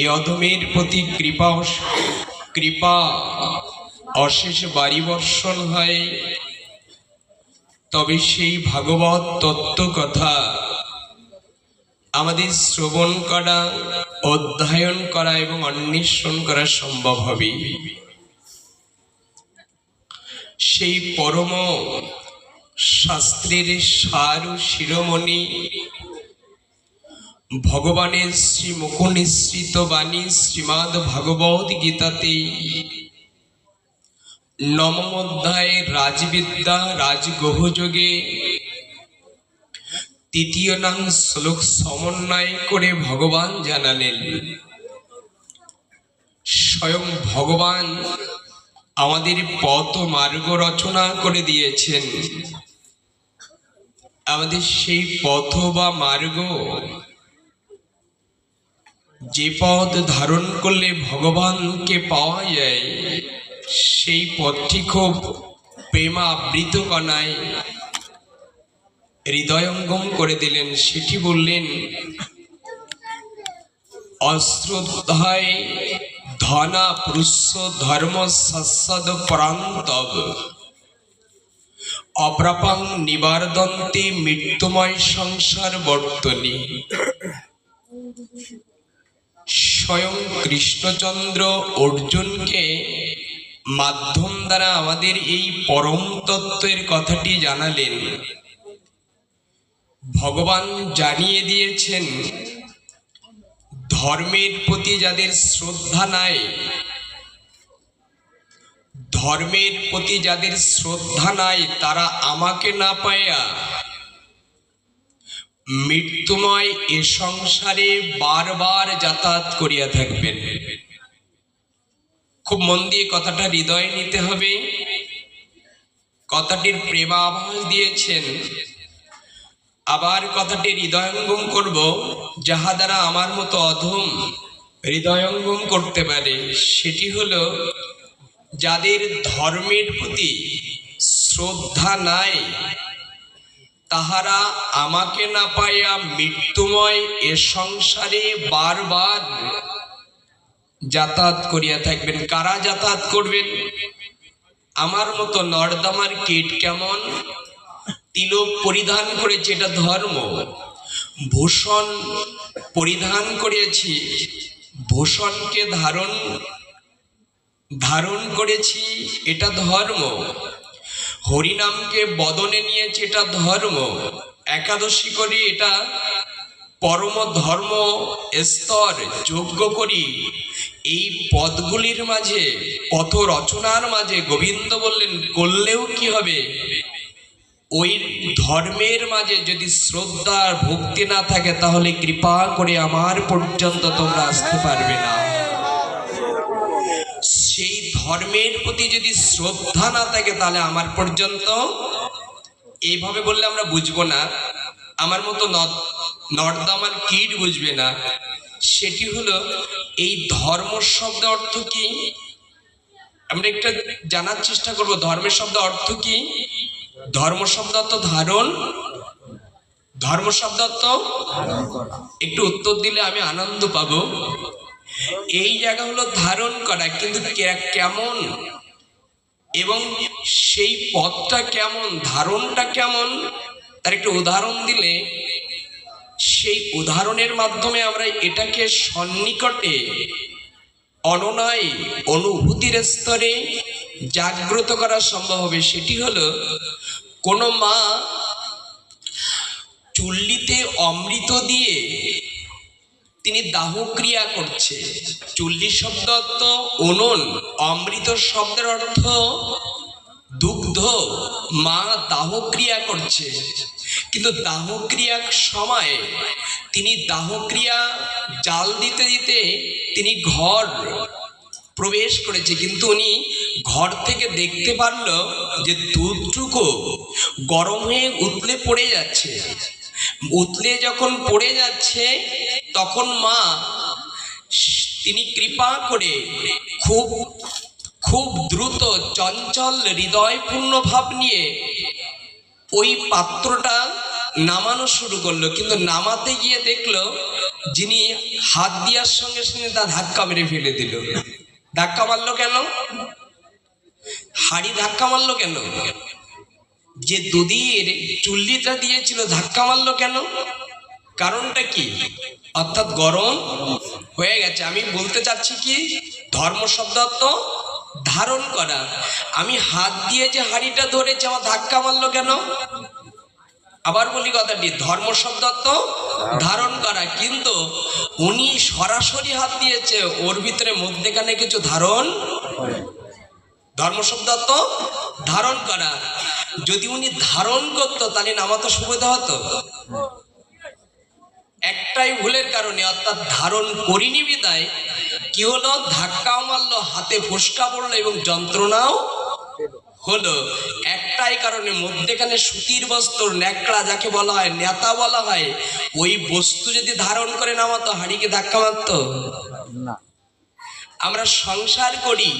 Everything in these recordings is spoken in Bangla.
এ অধমের প্রতি কৃপা কৃপা অশেষ বাড়ি বর্ষণ হয়। তবে সেই ভাগবত তত্ত্ব কথা আমাদের শ্রবণ করা, অধ্যয়ন করা এবং অন্বেষণ করা সম্ভব হবে। সেই পরম শাস্ত্রের সার ও শিরোমণি ভগবানের শ্রী মুখনিসৃত বাণী শ্রীমদ ভাগবত গীতাতে নবম অধ্যায় রাজবিদ্যা রাজগহযোগে তৃতীয় নাম শ্লোক সমন্বয় করে ভগবান জানালেন, স্বয়ং ভগবান আমাদের পথ মার্গ রচনা করে দিয়েছেন। আমাদের সেই পথ বা মার্গ যে পথ ধারণ করলে ভগবানকে পাওয়া যায়, সেই পথটি খুব প্রেমাবৃত কণায় হৃদয়ঙ্গম করে দিলেন। সেটি বললেন অস্ত্রোধ্যায় ধনা পুরুষ ধর্ম সৎসদ প্রান্তব। অপ্রাপাং নিবারদন্তে মৃত্যুময় সংসার বর্তনী। স্বয়ং কৃষ্ণচন্দ্র অর্জুনকে মাধ্যম দ্বারা আমাদের এই পরম তত্ত্বের কথাটি জানালেন। ভগবান জানিয়ে দিয়েছেন, ধর্মের প্রতি যাদের শ্রদ্ধা নাই, ধর্মের প্রতি যাদের শ্রদ্ধা নাই, তারা আমাকে না পাইয়া মৃত্যুময় এ সংসারে বারবার যাতায়াত করিয়া থাকবেন। খুব মন দিয়ে কথাটা হৃদয়ে নিতে হবে। কথাটির প্রেমাভাস দিয়েছেন। আবার কথাটি হৃদয়ঙ্গম করব, যাহা দ্বারা আমার মতো অধম হৃদয়ঙ্গম করতে পারে। সেটি হলো, যাদের ধর্মের প্রতি শ্রদ্ধা নাই তাহারা আমাকে না পাইয়া মৃত্যুময় এ সংসারে বারবার যাতায়াত করিয়া থাকবেন। কারা যাতায়াত করবেন? আমার মতো নর্দমার কেট কেমন? তিলক পরিধান করেছে, এটা ধর্ম। ভূষণ পরিধান করেছি, ভূষণকে ধারণ ধারণ করেছি, এটা ধর্ম। হরিনামকে বদনে নিয়েছে এটা ধর্ম, একাদশী করি এটা পরম ধর্ম স্তর যোগ্য করি। এই পদগুলির মাঝে, পথ রচনার মাঝে গোবিন্দ বললেন, করলেও কি হবে? ওই ধর্মের মাঝে যদি শ্রদ্ধা ভক্তি না থাকে, তাহলে কৃপা করে আমার পর্যন্ত তোমরা আসতে পারবে না। সেই ধর্মের প্রতি যদি শ্রদ্ধা না থাকে তাহলে আমার পর্যন্ত এইভাবে বললে আমরা বুঝব না। আমার মতো নর্দমার কীট বুঝবে না। সেটি হলো এই ধর্ম শব্দ অর্থ কি? আমরা একটা জানার চেষ্টা করব, ধর্মের শব্দ অর্থ কি? ধর্ম শব্দ অর্থ ধারণ। ধর্ম শব্দ অর্থ? একটু উত্তর দিলে আমি আনন্দ পাবো। এই জায়গা হলো ধারণ করা, কিন্তু কেমন? এবং সেই পথটা কেমন, ধারণটা কেমন? তার একটা উদাহরণ দিলে, সেই উদাহরণের মাধ্যমে আমরা এটাকে সন্নিকটে, অননায়, অনুভূতির স্তরে জাগ্রত করা সম্ভব হবে। সেটি হলো, কোনো মা চুল্লিতে অমৃত দিয়ে তিনি দাহ ক্রিয়া করছে। চল্লিশ শব্দ অর্থ উনুন, অমৃত শব্দের অর্থ দুগ্ধ। মা দাহক্রিয়া করছে। কিন্তু দাহক্রিয়ার সময় তিনি দাহক্রিয়া জাল দিতে দিতে তিনি ঘর প্রবেশ করেছে। কিন্তু উনি ঘর থেকে দেখতে পারল যে দুধটুকু গরম হয়ে উতলে পড়ে যাচ্ছে। উতলে যখন পড়ে যাচ্ছে, তখন মা তিনি কৃপা করে খুব খুব দ্রুত, চঞ্চল, হৃদয়পূর্ণ ভাব নিয়ে ওই পাত্রটা নামানো শুরু করল। কিন্তু নামাতে গিয়ে দেখল, যিনি হাত দেওয়ার সঙ্গে সঙ্গে তা ধাক্কা মেরে ফেলে দিল। ধাক্কা মারলো কেন? হাড়ি ধাক্কা মারলো কেন? যে দুদির চুল্লিটা দিয়েছিল ধাক্কা মারলো কেন? কারণটা কি? অর্থাৎ গরম হয়ে গেছে। আমি বলতে চাচ্ছি কি? ধর্ম শব্দ ধারণ করা। আমি হাত দিয়ে যে হাড়িটা ধরেছি আমার ধাক্কা মারলো কেন? আবার বলি কথাটি ধর্ম শব্দ ধারণ করা। কিন্তু উনি সরাসরি হাত দিয়েছে ওর ভিতরে মধ্যেখানে কিছু ধারণ ধর্ম শব্দ ধারণ করা। যদি উনি ধারণ করতো, তাহলে নামাতো সুবিধা হতো। একটাই ভুলের কারণে, অর্থাৎ ধারণ করিনি বিদায়, কি হলো? ধাক্কাও মারলো, হাতে ফুসকা পড়ল এবং যন্ত্রণাও হলো। একটাই কারণে, মধ্যেখানে সুতির বস্ত্র, ন্যাকড়া যাকে বলা হয়, নেতা বলা হয়, ওই বস্তু যদি ধারণ করে নামাতো, হাড়িকে ধাক্কা মারতো? না। আমরা সংসার করি,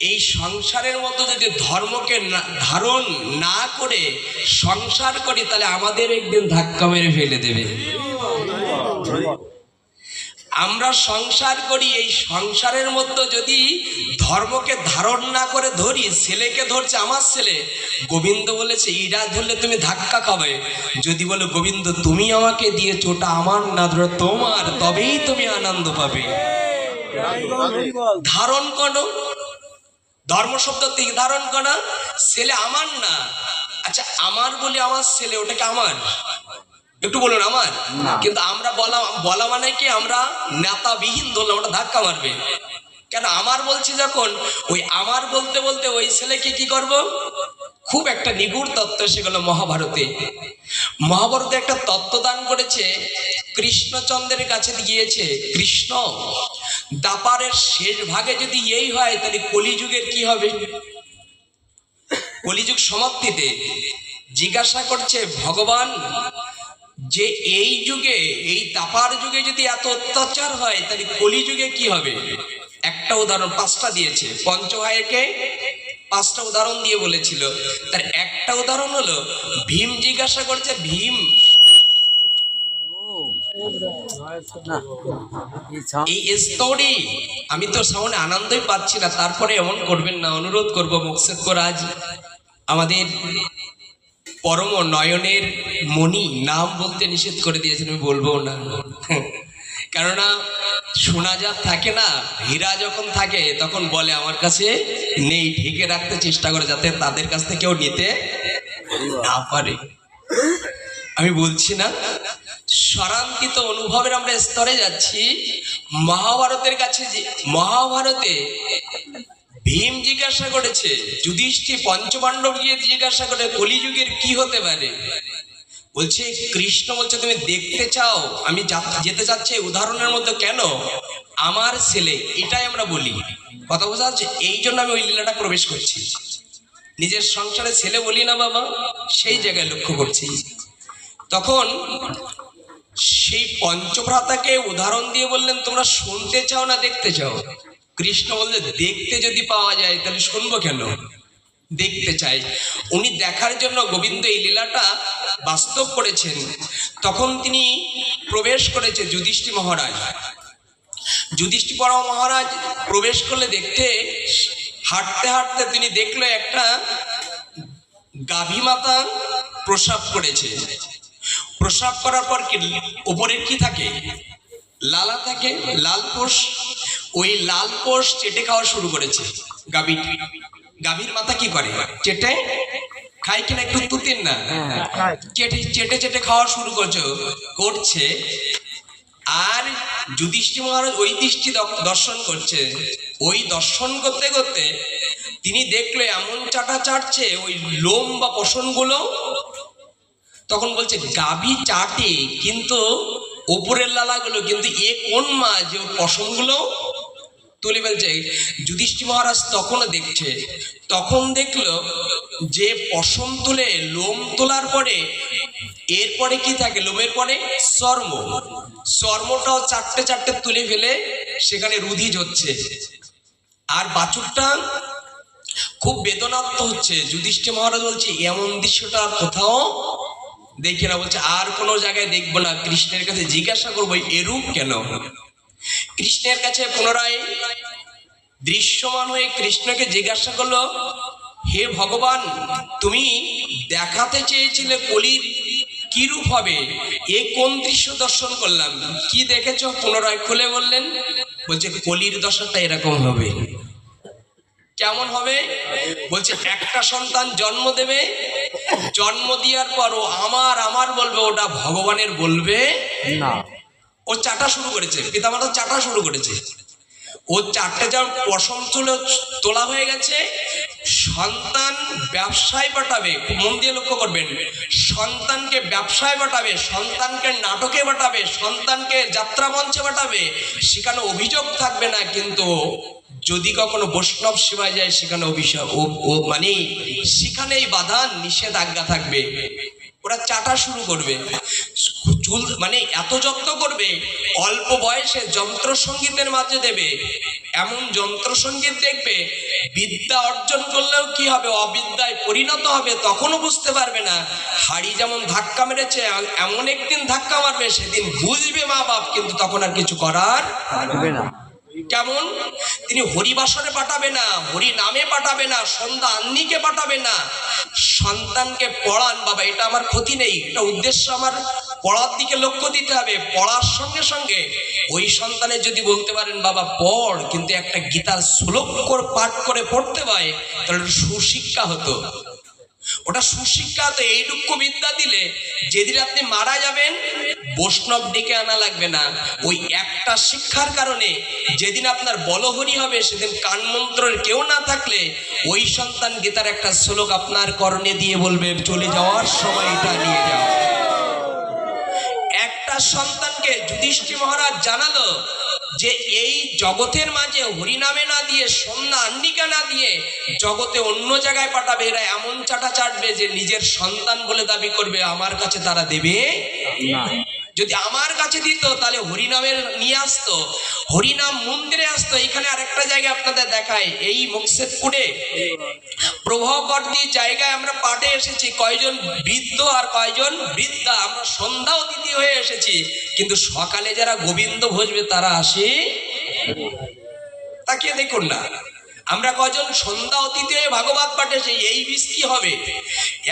এই সংসারের মতো যদি ধর্মকে ধারণ না করে সংসার করি, তাহলে আমাদের একদিন ধাক্কা মেরে ফেলে দেবে। আমরা সংসার করি, এই সংসারের মধ্যে যদি ধর্মকে ধারণ না করে ধরি, ছেলেকে ধরছে আমার ছেলে, গোবিন্দ বলেছে, ইরা ধরলে তুমি ধাক্কা খাবে। যদি বলো, গোবিন্দ, তুমি আমাকে দিয়েছ, ওটা আমার না, ধরো তোমার, তবেই তুমি আনন্দ পাবে। ধারণ করো ধর্ম শব্দ থেকে ধারণ করা ছেলে আমার না। আচ্ছা আমার বলে আমার ছেলে ওটাকে আমার? একটু বলুন আমার? কিন্তু আমরা বলা বলা মানে কি আমরা নেতাবিহীন ধরলাম ওটা ধাক্কা মারবে। কেন আমার বলছি যখন ওই আমার বলতে বলতে ওই ছেলেকে কি করব? খুব একটা নিগুড় তত্ত্ব সেগুলো মহাভারতে। মহাভারতে একটা তত্ত্ব দান করেছে কৃষ্ণচন্দ্রের কাছে গিয়েছে কৃষ্ণ। দাপারের শেষ ভাগে যদি এই হয়, তাহলে কলিযুগের কি হবে? কলিযুগ সমাপ্তিতে জিজ্ঞাসা করছে, ভগবান, যে এই যুগে, এই তাপার যুগে যদি এত অত্যাচার হয়, তাহলে কলিযুগে কি হবে? একটা উদাহরণ পাঁচটা দিয়েছে। পঞ্চভাইকে পাঁচটা উদাহরণ দিয়ে বলেছিল। তার একটা উদাহরণ হলো, ভীম জিজ্ঞাসা করছে, ভীম এই সং- এই স্টোরি আমি তো সামনে আনন্দই পাচ্ছি না তারপরে এমন করবেন না অনুরোধ করব মকসেদ করাজ আমাদের পরম নয়নের মণি নাম বলতে নিষেধ করে দিয়েছেন আমি বলব না। কেননা শোনা যা থাকে না হীরা যখন থাকে তখন বলে আমার কাছে নেই ঢেকে রাখতে চেষ্টা করে যাতে তাদের কাছ থেকেও নিতে না পারে। আমি বলছি না স্বরান্তিত অনুভবের আমরা স্তরে যাচ্ছি। মহাভারতের কাছে যে মহাভারতে ভীম জিজ্ঞাসা করেছে, যুধিষ্ঠি পঞ্চপাণ্ডব গিয়ে জিজ্ঞাসা করে, কলিযুগের কি হতে পারে? বলছে, কৃষ্ণ বলছে, তুমি দেখতে চাও? আমি যেতে চাচ্ছি উদাহরণের মধ্যে কেন? আমার ছেলে, এটাই আমরা বলি। কথা বোঝা যাচ্ছে? এই জন্য আমি ওই লীলাটা প্রবেশ করছি। নিজের সংসারে ছেলে বলি না বাবা, সেই জায়গায় লক্ষ্য করছি। তখন সেই পঞ্চভ্রাতাকে উদাহরণ দিয়ে বললেন, তোমরা শুনতে চাও না দেখতে চাও? কৃষ্ণ বললে, দেখতে যদি পাওয়া যায়, তাহলে শুনব কেন? দেখতে চাই। উনি দেখার জন্য গোবিন্দ এই লীলাটা বাস্তব করেছেন। তখন তিনি প্রবেশ করেছে যুধিষ্ঠি মহারাজ। যুধিষ্ঠি পরম মহারাজ প্রবেশ করলে দেখতে, হাঁটতে হাঁটতে তিনি দেখল একটা গাভী মাতা প্রসাব করেছে। প্রসাব করার পর কি উপরে কি থাকে? লালা থাকে লাল পোষ ওই লাল পোষ চেটে খাওয়া শুরু করেছে। গাভী গাভীর মাথা কি করে? চেটে? খাই কিনা একটু তুতেন না? চেটে চেটে চেটে খাওয়া শুরু করছে করছে। আর যুধিষ্ঠির মহারাজ ওই দৃষ্টি দর্শন করছে। ওই দর্শন করতে করতে তিনি দেখল এমন চাটা চাটছে ওই লোম বা পশনগুলো তখন বলছে, গাবি চাটে, কিন্তু ওপরের লালাগুলো, কিন্তু এ কোন মা যে পশমগুলো? তুলে ফেলছে যুধিষ্ঠির মহারাজ তখনও দেখছে, তখন দেখল যে পশম তুলে লোম তোলার পরে, এরপরে কি থাকে? লোমের পরে চর্ম। চর্মটাও চারটে চারটে তুলে ফেলে সেখানে রুধি হচ্ছে আর বাছুরটা খুব বেদনাত্ম হচ্ছে। যুধিষ্ঠির মহারাজ বলছে, এমন দৃশ্যটা কোথাও দেখি না, বলছে, আর কোনো জায়গায় দেখব না। কৃষ্ণের কাছে জিজ্ঞাসা করব, এরূপ কেন? কৃষ্ণের কাছে পুনরায় দৃশ্যমান হয়ে কৃষ্ণকে জিজ্ঞাসা করল, হে ভগবান, তুমি দেখাতে চেয়েছিলে কলির কি রূপ হবে? এ কোন দৃশ্য দর্শন করলাম? কি দেখেছ? পুনরায় খুলে বললেন, বলছে, কলির দশাটা এরকম হবে। কেমন হবে? বলছে একটা সন্তান জন্ম দেবে জন্ম দেওয়ার পর ও আমার আমার বলবে ওটা ভগবানের বলবে। না। ও চাটা শুরু করেছে পিতামাতা চাটা শুরু করেছে। ও চারটে যেমন পশম তুলে তোলা হয়ে গেছে সন্তান ব্যবসায় পাঠাবে মন দিয়ে লক্ষ্য করবেন সন্তানকে ব্যবসায় পাঠাবে সন্তানকে নাটকে পাঠাবে সন্তানকে যাত্রা মঞ্চে পাঠাবে সেখানে অভিযোগ থাকবে না কিন্তু যদি কখনো বৈষ্ণব সেবায় যায়, সেখানে অভিশাপ মানে সেখানেই বাধা, নিষেধাজ্ঞা থাকবে। ওরা চাটা শুরু করবে। চুল মানে এত যত্ন করবে, অল্প বয়সে যন্ত্র সঙ্গীতের মাঝে দেবে। এমন যন্ত্র সংগীত দেখবে, বিদ্যা অর্জন করলেও কি হবে, অবিদ্যায় পরিণত হবে, তখনও বুঝতে পারবে না। হাড়ি যেমন ধাক্কা মেরেছে এমন একদিন ধাক্কা মারবে, সেদিন বুঝবে মা বাপ কিন্তু তখন আর কিছু করার না। কেমন? তিনি হরিবাসরে পাঠাবে না হরি নামে পাঠাবে না, সন্ধ্যা আন্নিকে পাঠাবে না। সন্তানকে পড়ান, বাবা, এটা আমার ক্ষতি নেই, এটা উদ্দেশ্য আমার। পড়ার দিকে লক্ষ্য দিতে হবে, পড়ার সঙ্গে সঙ্গে ওই সন্তানের যদি বলতে পারেন, বাবা, পড়, কিন্তু একটা গীতার শ্লোক পাঠ করে পড়তে পারে তাহলে সুশিক্ষা হতো। ওটা সুশিক্ষা তো এইটুকু বিদ্যা দিলে যেদিন আপনি মারা যাবেন, বৈষ্ণব ডেকে আনা লাগবে না। ওই একটা শিক্ষার কারণে যেদিন আপনার বলহরি হবে, সেদিন কান মন্ত্রের কেউ না থাকলে ওই সন্তান গীতার একটা শ্লোক আপনার করণে দিয়ে বলবে, চলে যাওয়ার সময় এটা নিয়ে যাও। একটা সন্তানকে যুধিষ্ঠির মহারাজ জানালো যে এই জগতের মাঝে হরিনামে না দিয়ে সন্ধ্যা আন্নিকা না দিয়ে জগতে অন্য জায়গায় পাঠাবে এরা এমন চাটা চাটবে যে নিজের সন্তান বলে দাবি করবে আমার কাছে তারা দেবে যদি আমার কাছে দিত তাহলে হরিনামের নিয়ে আসতো। হরিনাম মন্দিরে আসতো। এখানে আরেকটা জায়গায় আপনাদের দেখায় এই মুকসেদপুরে। প্রভাকরদি জায়গায় আমরা পাঠে এসেছি। কয়জন বৃদ্ধ আর কয়জন বৃদ্ধা? আমরা সন্ধ্যা অতিথি হয়ে এসেছি। কিন্তু সকালে যারা গোবিন্দ ভজবে, তারা আসে? তাকিয়ে দেখুন না। আমরা কজন সন্ধ্যা অতীতে ভাগবত পাঠেছি এই বিষ কি হবে?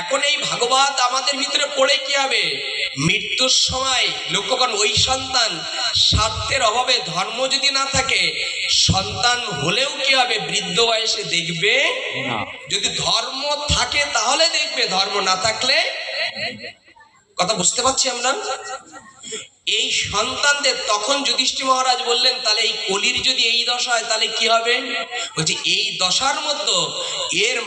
এখন এই ভাগবত আমাদের ভিতরে পড়ে কি হবে? মৃত্যুর সময় লক্ষ্য করুন ওই সন্তান স্বার্থের অভাবে ধর্ম যদি না থাকে সন্তান হলেও কি হবে? বৃদ্ধ বয়সে দেখবে? যদি ধর্ম থাকে তাহলে দেখবে ধর্ম না থাকলে? কথা বুঝতে পারছি আমরা? এই সন্তানদের তখন যুধিষ্ঠি মহারাজ বললেন, তাহলে এই কলির যদি এই দশা হয়, তাহলে কি হবে? বলছি, এই দশার মতো এর